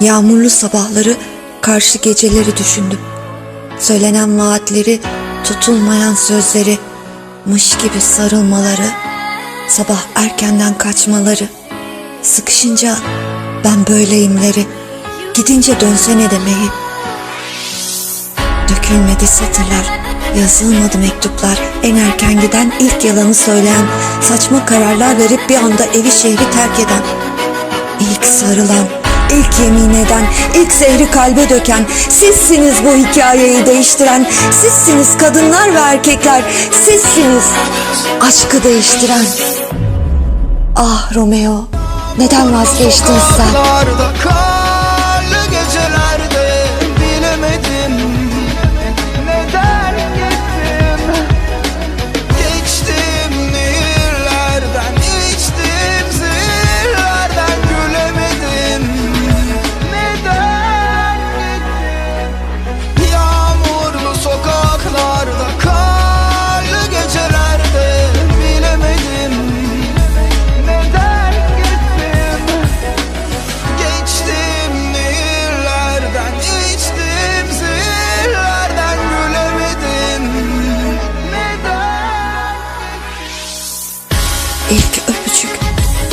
Yağmurlu sabahları, karşı geceleri düşündüm. Söylenen vaatleri, tutulmayan sözleri, mış gibi sarılmaları, sabah erkenden kaçmaları, sıkışınca ben böyleyimleri, gidince dönsene demeyi. Dökülmedi satırlar, yazılmadı mektuplar, en erken giden ilk yalanı söyleyen, saçma kararlar verip bir anda evi şehri terk eden, ilk sarılan, ilk yemin eden, ilk zehri kalbe döken, sizsiniz bu hikayeyi değiştiren, sizsiniz kadınlar ve erkekler, sizsiniz aşkı değiştiren. Ah Romeo, neden vazgeçtin sen?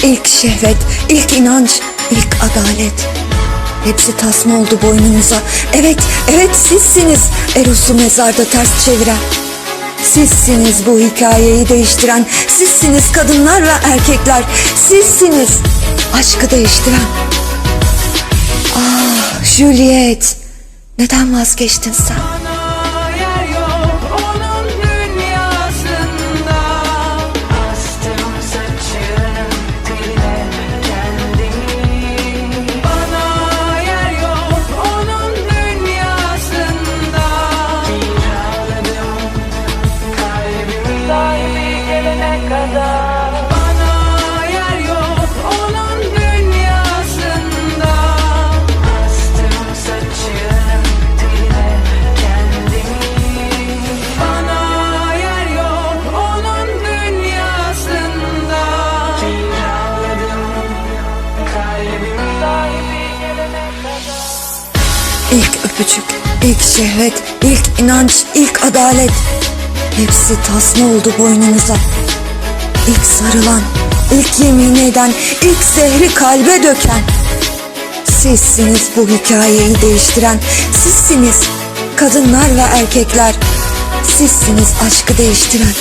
İlk şehvet, ilk inanç, ilk adalet. Hepsi tasma oldu boynumuza. Evet, evet sizsiniz Eros'u mezarda ters çeviren. Sizsiniz bu hikayeyi değiştiren. Sizsiniz kadınlar ve erkekler. Sizsiniz aşkı değiştiren. Ah Juliet, neden vazgeçtin sen? Kadar. İlk öpücük, ilk şehvet, ilk inanç, ilk adalet. Hepsi tasma oldu boynumuza. İlk sarılan, ilk yemin eden, ilk zehri kalbe döken. Sizsiniz bu hikayeyi değiştiren. Sizsiniz kadınlar ve erkekler. Sizsiniz aşkı değiştiren.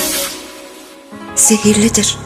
Zehirlidir.